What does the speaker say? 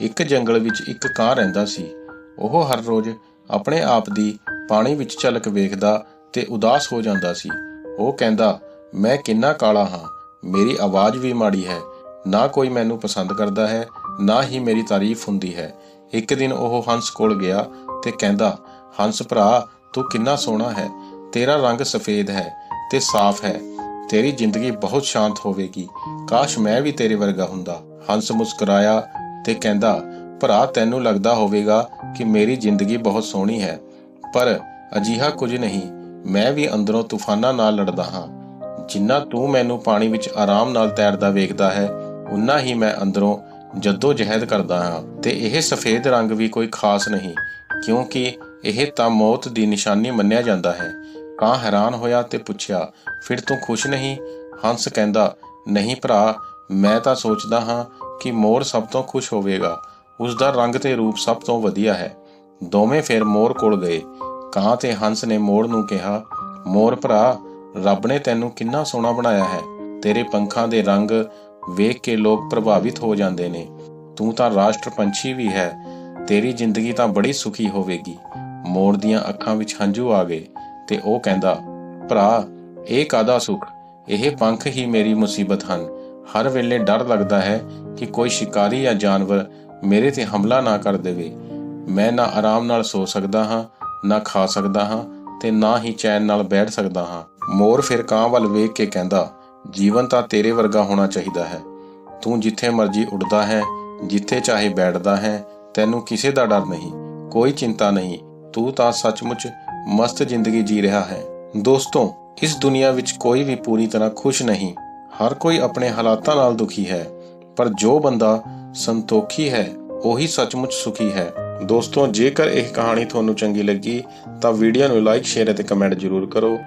ਇੱਕ ਜੰਗਲ ਵਿੱਚ ਇੱਕ ਕਾਂ ਰਹਿੰਦਾ ਸੀ। ਉਹ ਹਰ ਰੋਜ਼ ਆਪਣੇ ਆਪ ਦੀ ਪਾਣੀ ਵਿੱਚ ਝਲਕ ਵੇਖਦਾ ਤੇ ਉਦਾਸ ਹੋ ਜਾਂਦਾ ਸੀ। ਉਹ ਕਹਿੰਦਾ, ਮੈਂ ਕਿੰਨਾ ਕਾਲਾ ਹਾਂ। ਮੇਰੀ ਆਵਾਜ਼ ਵੀ ਮਾੜੀ ਹੈ। ਨਾ ਕੋਈ ਮੈਨੂੰ ਪਸੰਦ ਕਰਦਾ ਹੈ, ਨਾ ਹੀ ਮੇਰੀ ਤਾਰੀਫ ਹੁੰਦੀ ਹੈ। ਇੱਕ ਦਿਨ ਉਹ ਹੰਸ ਕੋਲ ਗਿਆ ਤੇ ਕਹਿੰਦਾ, ਹੰਸ ਭਰਾ, ਤੂੰ ਕਿੰਨਾ ਸੋਹਣਾ ਹੈ। ਤੇਰਾ ਰੰਗ ਸਫੇਦ ਹੈ ਤੇ ਸਾਫ਼ ਹੈ। ਤੇਰੀ ਜ਼ਿੰਦਗੀ ਬਹੁਤ ਸ਼ਾਂਤ ਹੋਵੇਗੀ। ਕਾਸ਼ ਮੈਂ ਵੀ ਤੇਰੇ ਵਰਗਾ ਹੁੰਦਾ। ਹੰਸ ਮੁਸਕਰਾਇਆ ਤੇ ਕਹਿੰਦਾ, ਭਰਾ, ਤੈਨੂੰ ਲੱਗਦਾ ਹੋਵੇਗਾ ਕਿ ਮੇਰੀ ਜ਼ਿੰਦਗੀ ਬਹੁਤ ਸੋਹਣੀ ਹੈ, ਪਰ ਅਜਿਹਾ ਕੁਝ ਨਹੀਂ। ਮੈਂ ਵੀ ਅੰਦਰੋਂ ਤੂਫਾਨਾਂ ਨਾਲ ਲੜਦਾ ਹਾਂ। ਜਿੰਨਾ ਤੂੰ ਮੈਨੂੰ ਪਾਣੀ ਵਿੱਚ ਆਰਾਮ ਨਾਲ ਤੈਰਦਾ ਵੇਖਦਾ ਹੈ ਉਨਾ ਹੀ ਮੈਂ ਅੰਦਰੋਂ ਜੱਦੋ ਜਹਿਦ ਕਰਦਾ ਹਾਂ। ਤੇ ਇਹ ਸਫੇਦ ਰੰਗ ਵੀ ਕੋਈ ਖਾਸ ਨਹੀਂ, ਕਿਉਂਕਿ ਇਹ ਤਾਂ ਮੌਤ ਦੀ ਨਿਸ਼ਾਨੀ ਮੰਨਿਆ ਜਾਂਦਾ ਹੈ। ਕਾਂ ਹੈਰਾਨ ਹੋਇਆ ਤੇ ਪੁੱਛਿਆ, ਫਿਰ ਤੂੰ ਖੁਸ਼ ਨਹੀਂ? ਹੰਸ ਕਹਿੰਦਾ, ਨਹੀਂ ਭਰਾ, ਮੈਂ ਤਾਂ ਸੋਚਦਾ ਹਾਂ ਕਿ ਮੋਰ ਸਭ ਤੋਂ ਖੁਸ਼ ਹੋਵੇਗਾ। ਉਸ ਦਾ ਰੰਗ ਤੇ ਰੂਪ ਸਭ ਤੋਂ ਵਧੀਆ ਹੈ। ਦੋਵੇਂ ਫਿਰ ਮੋਰ ਕੋਲ ਗਏ। ਕਾਂ ਤੇ ਹੰਸ ਨੇ ਮੋਰ ਨੂੰ ਕਿਹਾ, ਮੋਰ ਭਰਾ, ਰੱਬ ਨੇ ਤੈਨੂੰ ਕਿੰਨਾ ਸੋਹਣਾ ਬਣਾਇਆ ਹੈ। ਤੇਰੇ ਪੰਖਾਂ ਦੇ ਰੰਗ ਵੇਖ ਕੇ ਲੋਕ ਪ੍ਰਭਾਵਿਤ ਹੋ ਜਾਂਦੇ ਨੇ। ਤੂੰ ਤਾਂ ਰਾਸ਼ਟਰ ਪੰਛੀ ਵੀ ਹੈ। ਤੇਰੀ ਜ਼ਿੰਦਗੀ ਤਾਂ ਬੜੀ ਸੁਖੀ ਹੋਵੇਗੀ ਮੋਰ ਦੀਆਂ ਅੱਖਾਂ ਵਿੱਚ ਹੰਝੂ ਆ ਗਏ ਤੇ ਉਹ ਕਹਿੰਦਾ, ਭਰਾ, ਇਹ ਕਾਦਾ ਸੁਖ? ਇਹ ਪੰਖ ਹੀ ਮੇਰੀ ਮੁਸੀਬਤ ਹਨ। ਹਰ ਵੇਲੇ ਡਰ ਲੱਗਦਾ ਹੈ ਕਿ ਕੋਈ ਸ਼ਿਕਾਰੀ ਜਾਂ ਜਾਨਵਰ ਮੇਰੇ ਤੇ ਹਮਲਾ ਨਾ ਕਰ ਦੇਵੇ। ਮੈਂ ਨਾ ਆਰਾਮ ਨਾਲ ਸੋ ਸਕਦਾ ਹਾਂ, ਨਾ ਖਾ ਸਕਦਾ ਹਾਂ ਤੇ ਨਾ ਹੀ ਚੈਨ ਨਾਲ ਬੈਠ ਸਕਦਾ ਹਾਂ। ਮੋਰ ਫਿਰ ਕਾਂ ਵੱਲ ਵੇਖ ਕੇ ਕਹਿੰਦਾ, ਜੀਵਨ ਤਾਂ ਤੇਰੇ ਵਰਗਾ ਹੋਣਾ ਚਾਹੀਦਾ ਹੈ। ਤੂੰ ਜਿੱਥੇ ਮਰਜ਼ੀ ਉੱਡਦਾ ਹੈ, ਜਿੱਥੇ ਚਾਹੇ ਬੈਠਦਾ ਹੈ, ਤੈਨੂੰ ਕਿਸੇ ਦਾ ਡਰ ਨਹੀਂ, ਕੋਈ ਚਿੰਤਾ ਨਹੀਂ। ਤੂੰ ਤਾਂ ਸੱਚਮੁੱਚ ਮਸਤ ਜ਼ਿੰਦਗੀ ਜੀ ਰਿਹਾ ਹੈ। ਦੋਸਤੋ, ਇਸ ਦੁਨੀਆ ਵਿੱਚ ਕੋਈ ਵੀ ਪੂਰੀ ਤਰ੍ਹਾਂ ਖੁਸ਼ ਨਹੀਂ। ਹਰ ਕੋਈ ਆਪਣੇ ਹਾਲਾਤਾਂ ਨਾਲ ਦੁਖੀ ਹੈ। ਪਰ ਜੋ ਬੰਦਾ ਸੰਤੋਖੀ ਹੈ, ਉਹੀ ਸੱਚਮੁੱਚ ਸੁਖੀ ਹੈ। ਦੋਸਤੋ, ਜੇਕਰ ਇਹ ਕਹਾਣੀ ਤੁਹਾਨੂੰ ਚੰਗੀ ਲੱਗੀ, ਤਾਂ ਵੀਡੀਓ ਨੂੰ ਲਾਈਕ, ਸ਼ੇਅਰ ਅਤੇ ਕਮੈਂਟ ਜ਼ਰੂਰ ਕਰੋ।